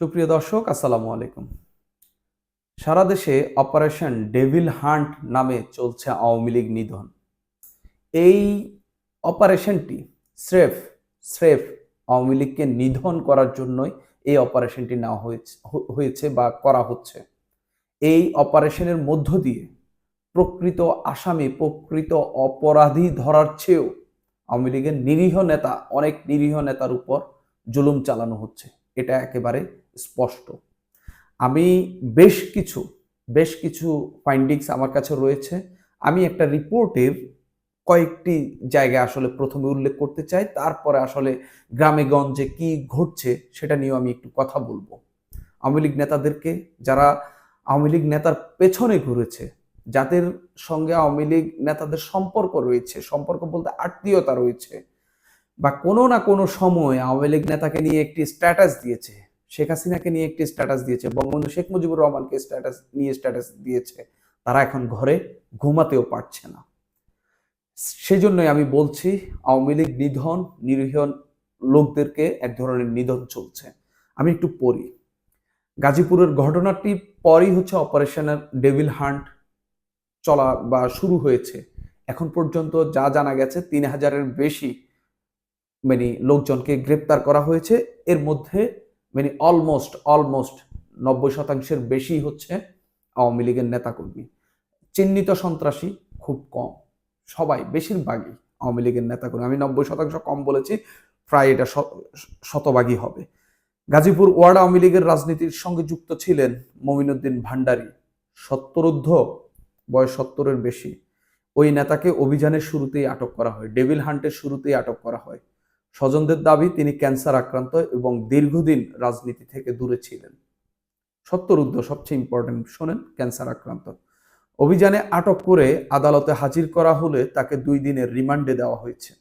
সুপ্রিয় দর্শক, আসসালামু আলাইকুম। সারা দেশে অপারেশন ডেভিল হান্ট নামে চলছে আওয়ামী লীগ নিধন। এই অপারেশনটি স্রেফ স্রেফ আওয়ামী লীগকে নিধন করার জন্যই এই অপারেশনটি নেওয়া হয়েছে হয়েছে বা করা হচ্ছে। এই অপারেশনের মধ্য দিয়ে প্রকৃত আসামি, প্রকৃত অপরাধী ধরার চেয়েও আওয়ামী লীগের নিরীহ নেতা, অনেক নিরীহ নেতার উপর জুলুম চালানো হচ্ছে। এটা একেবারে স্পষ্ট। আমি বেশ কিছু বেশ কিছু ফাইন্ডিংস আমার কাছে রয়েছে। আমি একটা রিপোর্টের কয়েকটি জায়গায় আসলে প্রথমে উল্লেখ করতে চাই, তারপরে আসলে গ্রামে গঞ্জে কি ঘটছে সেটা নিয়েও আমি একটু কথা বলব। আওয়ামী লীগ নেতাদেরকে, যারা আওয়ামী লীগ নেতার পেছনে ঘুরেছে, যাদের সঙ্গে আওয়ামী লীগ নেতাদের সম্পর্ক রয়েছে, সম্পর্ক বলতে আত্মীয়তা রয়েছে বা কোনো না কোনো সময় আওয়ামী লীগ নেতাকে নিয়ে একটি স্ট্যাটাস দিয়েছে, শেখ হাসিনাকে নিয়ে একটি স্ট্যাটাস দিয়েছে, বঙ্গবন্ধু শেখ মুজিবুর রহমানকে স্ট্যাটাস নিয়ে স্ট্যাটাস দিয়েছে, তারা এখন ঘরে ঘুমাতেও পারছে না। সেজন্যই আমি বলছি, আওয়ামী লীগ নিধন, নিরীহ লোকদেরকে এক ধরনের নিধন চলছে। আমি একটু পড়ি। গাজীপুরের ঘটনাটি পরই হচ্ছে অপারেশনের ডেভিল হান্ট চলা বা শুরু হয়েছে। এখন পর্যন্ত যা জানা গেছে, তিন হাজারের বেশি মানে লোকজনকে গ্রেপ্তার করা হয়েছে। এর মধ্যে মানে অলমোস্ট অলমোস্ট নব্বই শতাংশের বেশি হচ্ছে আওয়ামী লীগের নেতাকর্মী। চিহ্নিত সন্ত্রাসী খুব কম, সবাই, বেশিরভাগই আওয়ামী লীগের নেতাকর্মী। আমি নব্বই শতাংশ কম বলেছি, প্রায় এটা শতভাগই হবে। গাজীপুর ওয়ার্ড আওয়ামী লীগের রাজনীতির সঙ্গে যুক্ত ছিলেন মমিনুদ্দিন ভান্ডারী সত্তরুদ্ধ বয়স সত্তরের বেশি। ওই নেতাকে অভিযানের শুরুতেই আটক করা হয়, ডেভিল হান্টের শুরুতেই আটক করা হয়। স্বজনদের দাবি, তিনি ক্যান্সার আক্রান্ত এবং দীর্ঘদিন রাজনীতি থেকে দূরে ছিলেন। সত্তরুদ্ধ সবচেয়ে ইম্পর্টেন্ট শোনেন, ক্যান্সার আক্রান্ত। অভিযানে আটক করে আদালতে হাজির করা হলে তাকে দুই দিনের রিমান্ডে দেওয়া হয়েছে।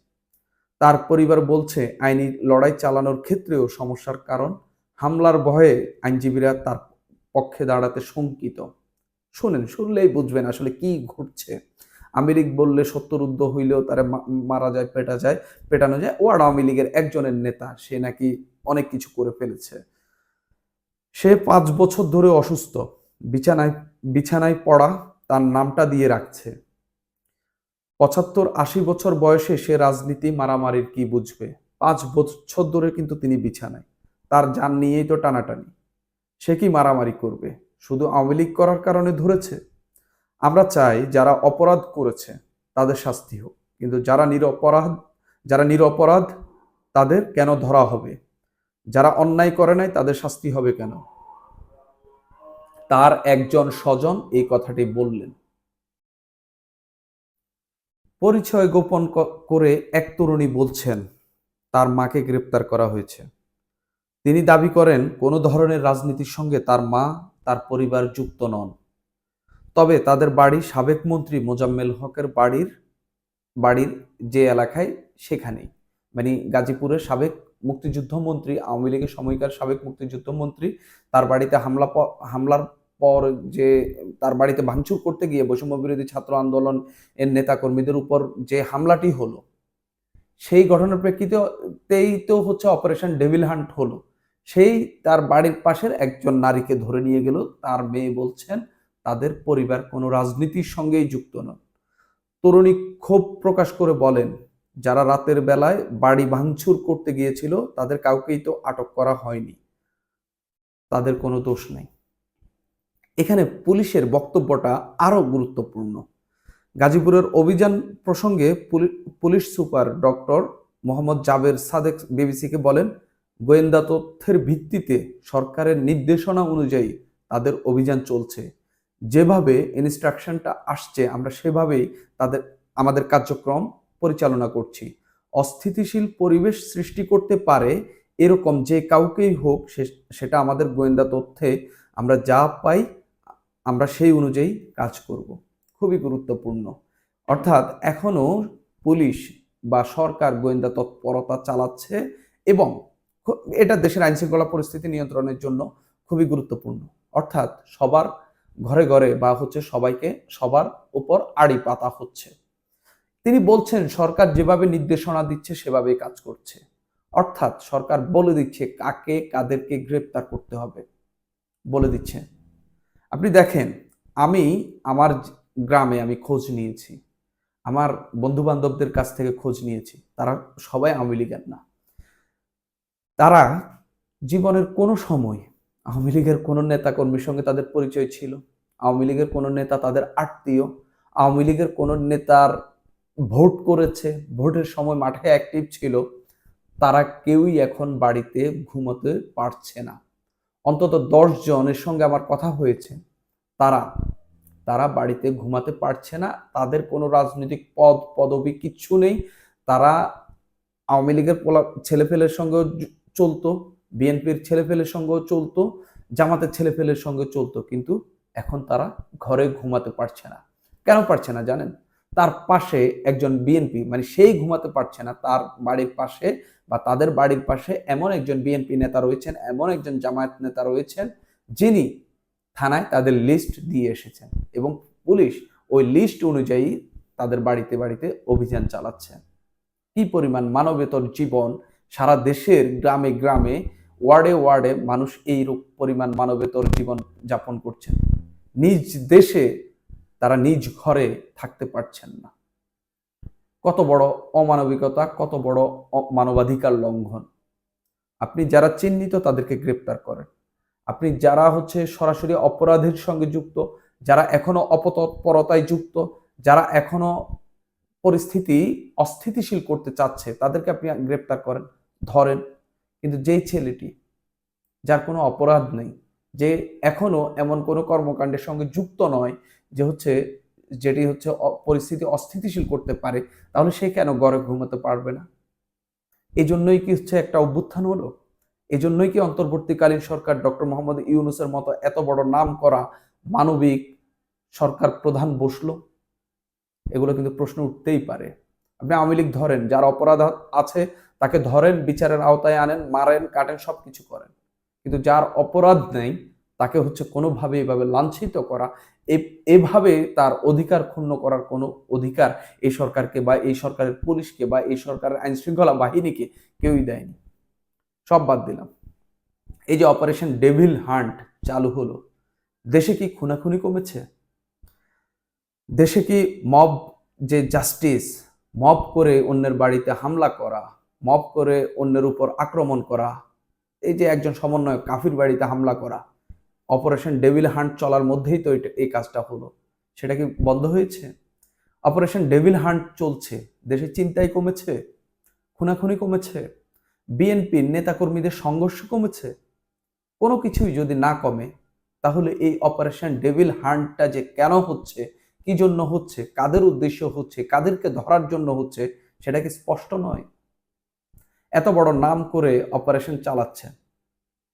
তার পরিবার বলছে, আইনি লড়াই চালানোর ক্ষেত্রেও সমস্যার কারণ। হামলার ভয়ে আইনজীবীরা তার পক্ষে দাঁড়াতে শঙ্কিত। শুনেন, শুনলেই বুঝবেন আসলে কি ঘটছে। আমেরিক বললে সত্তরুদ্ধ হইলেও তারা মারা যায়, পেটা যায়, পেটানো যায়। ওয়ার্ড আওয়ামী লীগের একজনের নেতা, সে নাকি অনেক কিছু করে ফেলেছে। সে পাঁচ বছর ধরে অসুস্থ। বিছানায় বিছানায় পড়া, তার নামটা দিয়ে রাখছে। পঁচাত্তর আশি বছর বয়সে সে রাজনীতি মারামারির কি বুঝবে? পাঁচ বছর ধরে কিন্তু তিনি বিছানায়। তার যান নিয়েই তো টানাটানি। সে কি মারামারি করবে? শুধু আওয়ামী লীগ করার কারণে ধরেছে? আমরা চাই যারা অপরাধ করেছে তাদের শাস্তি হোক। কিন্তু যারা নিরপরাধ যারা নিরপরাধ, তাদের কেন ধরা হবে? যারা অন্যায় করে নাই, তাদের শাস্তি হবে কেন? তার একজন স্বজন এই কথাটি বললেন। পরিচয় গোপন করে এক তরুণী বলছেন, তার মাকে গ্রেপ্তার করা হয়েছে। তিনি দাবি করেন, কোনো ধরনের রাজনীতির সঙ্গে তার মা, তার পরিবার যুক্ত নন। তবে তাদের বাড়ি সাবেক মন্ত্রী মোজাম্মেল হকের বাড়ির বাড়ির যে এলাকায় সেখানেই। মানে গাজীপুরের সাবেক মুক্তিযুদ্ধ মন্ত্রী, আওয়ামী লীগের সময়কার সাবেক মুক্তিযুদ্ধ মন্ত্রী, তার বাড়িতে হামলা হামলার পর যে তার বাড়িতে ভাঙচুর করতে গিয়ে বৈষম্য বিরোধী ছাত্র আন্দোলন এর নেতাকর্মীদের উপর যে হামলাটি হলো, সেই ঘটনার প্রেক্ষিতেই তো হচ্ছে অপারেশন ডেভিল হান্ট হলো। সেই তার বাড়ির পাশের একজন নারীকে ধরে নিয়ে গেল, তার মেয়ে বলছেন তাদের পরিবার কোনো রাজনীতির সঙ্গেই যুক্ত নন। তরুণী ক্ষোভ প্রকাশ করে বলেন, যারা রাতের বেলায় বাড়ি ভাঙচুর করতে গিয়েছিল, তাদের কাউকেই তো আটক করা হয়নি। তাদের কোনো দোষ নেই। এখানে পুলিশের বক্তব্যটা আরও গুরুত্বপূর্ণ। গাজীপুরের অভিযান প্রসঙ্গে পুলি- police super doctor Mohammad Jaber Sadek বিবিসিকে বলেন, গোয়েন্দা তথ্যের ভিত্তিতে সরকারের নির্দেশনা অনুযায়ী তাদের অভিযান চলছে। যেভাবে ইনস্ট্রাকশনটা আসছে, আমরা সেভাবেই তাদের, আমাদের কার্যক্রম পরিচালনা করছি। অস্থিতিশীল পরিবেশ সৃষ্টি করতে পারে এরকম যে কাউকেই হোক সেটা আমাদের গোয়েন্দা তথ্যে আমরা যা পাই, আমরা সেই অনুযায়ী কাজ করব। খুবই গুরুত্বপূর্ণ। অর্থাৎ এখনও পুলিশ বা সরকার গোয়েন্দা তৎপরতা চালাচ্ছে এবং এটা দেশের আইনশৃঙ্খলা পরিস্থিতি নিয়ন্ত্রণের জন্য খুবই গুরুত্বপূর্ণ। অর্থাৎ সবার ঘরে ঘরে বা হচ্ছে সবাইকে সবার উপর আড়ি পাতা হচ্ছে। তিনি বলছেন, সরকার যেভাবে নির্দেশনা দিচ্ছে, সেভাবেই কাজ করছে। অর্থাৎ সরকার বলে দিচ্ছে কাকে, কাদেরকে গ্রেপ্তার করতে হবে। বলে দিচ্ছে, আপনি দেখেন, আমি আমার গ্রামে আমি খোঁজ নিয়েছি। আমার বন্ধু বান্ধবদের কাছ থেকে খোঁজ নিয়েছি। তারা সবাই আওয়ামী লীগের না। তারা জীবনের কোনো সময় আওয়ামী লীগের কোনো নেতাকর্মীর সঙ্গে তাদের পরিচয় ছিল, আওয়ামী লীগের কোনো নেতা তাদের আত্মীয়, আওয়ামী লীগের কোনো নেতার ভোট করেছে, ভোটের সময় মাঠে অ্যাক্টিভ ছিল, তারা কেউই এখন বাড়িতে ঘুমোতে পারছে না। অন্তত দশ জনের সঙ্গে আমার কথা হয়েছে, তারা তারা বাড়িতে ঘুমাতে পারছে না, তাদের কোনো রাজনৈতিক পদ, পদবি কিচ্ছু নেই, তারা আওয়ামী লীগের পোলা, ছেলেপেলের সঙ্গেও চলতো বিএনপির ছেলেপেলের সঙ্গেও চলতো, জামাতের ছেলেপেলের সঙ্গে চলতো, কিন্তু এখন তারা ঘরে ঘুমাতে পারছে না। কেন পারছে না জানেন? তার পাশে একজন বিএনপি মানে সেই ঘুমাতে পারছে না, তার বাড়ির পাশে বা তাদের বাড়ির পাশে এমন একজন বিএনপি নেতা রয়েছেন, এমন একজন জামায়াত নেতা রয়েছেন, যিনি থানায় তাদের লিস্ট দিয়ে এসেছেন এবং পুলিশ ওই লিস্ট অনুযায়ী তাদের বাড়িতে বাড়িতে অভিযান চালাচ্ছে। কি পরিমাণ মানবেতর জীবন সারা দেশের গ্রামে গ্রামে, ওয়ার্ডে ওয়ার্ডে মানুষ এই রূপ পরিমাণ মানবেতর জীবন যাপন করছেন। নিজ দেশে তারা নিজ ঘরে থাকতে পারছেন না। কত বড় অমানবিকতা, কত বড় মানবাধিকার লঙ্ঘন। আপনি যারা চিহ্নিত তাদেরকে গ্রেপ্তার করেন। আপনি যারা হচ্ছে সরাসরি অপরাধের সঙ্গে যুক্ত, যারা এখনও অপতৎপরতায় যুক্ত, যারা এখনও পরিস্থিতি অস্থিতিশীল করতে চাচ্ছে, তাদেরকে আপনি গ্রেপ্তার করেন, ধরেন। কিন্তু যেই ছেলেটি, যার কোনো অপরাধ নেই, যে এখনও এমন কোনো কর্মকাণ্ডের সঙ্গে যুক্ত নয়, যে হচ্ছে, যেটি হচ্ছে পরিস্থিতি অস্থিতিশীল করতে পারে, তাহলে সে কেন ঘরে ঘুমাতে পারবে না? এই জন্যই কি হচ্ছে একটা অভ্যুত্থান হলো? এই জন্যই কি অন্তর্বর্তীকালীন সরকার ডক্টর মোহাম্মদ ইউনুসের মতো এত বড় নাম করা মানবিক সরকার প্রধান বসল? এগুলো কিন্তু প্রশ্ন উঠতেই পারে। আপনি আওয়ামী লীগ ধরেন, যার অপরাধ আছে তাকে ধরেন, বিচারের আওতায় আনেন, মারেন, কাটেন সব কিছু করেন। কিন্তু যার অপরাধ নেই, তাকে হচ্ছে কোনোভাবে এভাবে লাঞ্ছিত করা এভাবে তার অধিকার ক্ষুণ্ণ করার কোনো অধিকার এই সরকারকে বা এই সরকারের পুলিশকে বা এই সরকারের আইন শৃঙ্খলা বাহিনীকে কেউই দেয়নি। সব বাদ দিলাম। এই যে অপারেশন ডেভিল হান্ট চালু হলো, দেশে কি খুনাখুনি কমেছে? দেশে কি মব যে জাস্টিস, মব করে অন্যের বাড়িতে হামলা করা, মব করে অন্যের উপর আক্রমণ করা, এই যে একজন সমন্বয়ক কাফির বাড়িতে হামলা করা, অপারেশন ডেভিল হান্ট চলার মধ্যেই তো এটা- এই কাজটা হলো। সেটা কি বন্ধ হয়েছে? অপারেশন ডেভিল হান্ট চলছে দেশে চিন্তাই কমেছে, খুনাখুনি কমেছে বিএনপির নেতাকর্মীদের সংঘর্ষ কমেছে, কোনো কিছুই যদি না কমে, তাহলে এই অপারেশন ডেভিল হান্টটা যে কেন হচ্ছে কি জন্য হচ্ছে? কাদের উদ্দেশ্য হচ্ছে? কাদেরকে ধরার জন্য হচ্ছে? সেটা কি স্পষ্ট নয়? এত বড় নাম করে অপারেশন চালাচ্ছেন,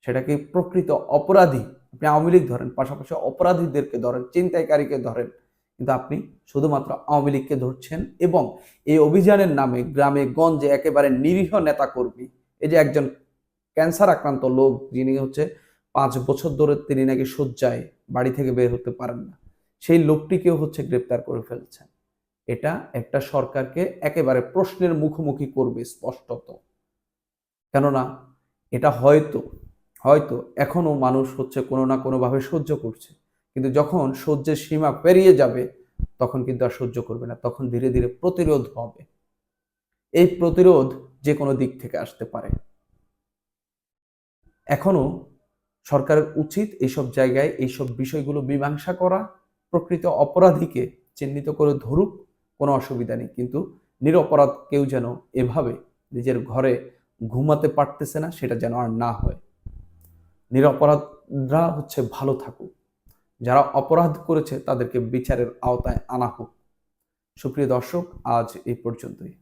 সেটা কি প্রকৃত অপরাধী? আপনি আওয়ামী লীগ ধরেন, পাশাপাশি অপরাধীদেরকে ধরেন চিন্তাইকারীকে ধরেন, কিন্তু আপনি শুধুমাত্র আওয়ামী লীগকে ধরছেন এবং এই অভিযানের নামে গ্রামে, গঞ্জে একেবারে নিরীহ নেতা কর্মী এই যে একজন ক্যান্সার আক্রান্ত লোক, যিনি হচ্ছে পাঁচ বছর ধরে তিনি নাকি শয্যায় বাড়ি থেকে বের হতে পারেন না। সেই লোকটিকেও হচ্ছে গ্রেপ্তার করে ফেলছেন। এটা একটা সরকারকে একেবারে প্রশ্নের মুখোমুখি করবে স্পষ্টত। কেননা এটা হয়তো হয়তো এখনও মানুষ হচ্ছে কোনো না কোনোভাবে সহ্য করছে। কিন্তু যখন সহ্যের সীমা পেরিয়ে যাবে, তখন কিন্তু আর সহ্য করবে না, তখন ধীরে ধীরে প্রতিরোধ হবে। এই প্রতিরোধ যে কোনো দিক থেকে আসতে পারে। এখনও সরকারের উচিত এইসব জায়গায় এইসব বিষয়গুলো মীমাংসা করা প্রকৃত অপরাধীকে চিহ্নিত করে ধরুক, কোনো অসুবিধা নেই। কিন্তু নিরপরাধ কেউ যেন এভাবে নিজের ঘরে ঘুমাতে পারতেছে না, সেটা যেন আর না হয়। নিরপরাধরা হচ্ছে ভালো থাকুক। যারা অপরাধ করেছে, তাদেরকে বিচারের আওতায় আনা হোক। সুপ্রিয় দর্শক, আজ এই পর্যন্তই।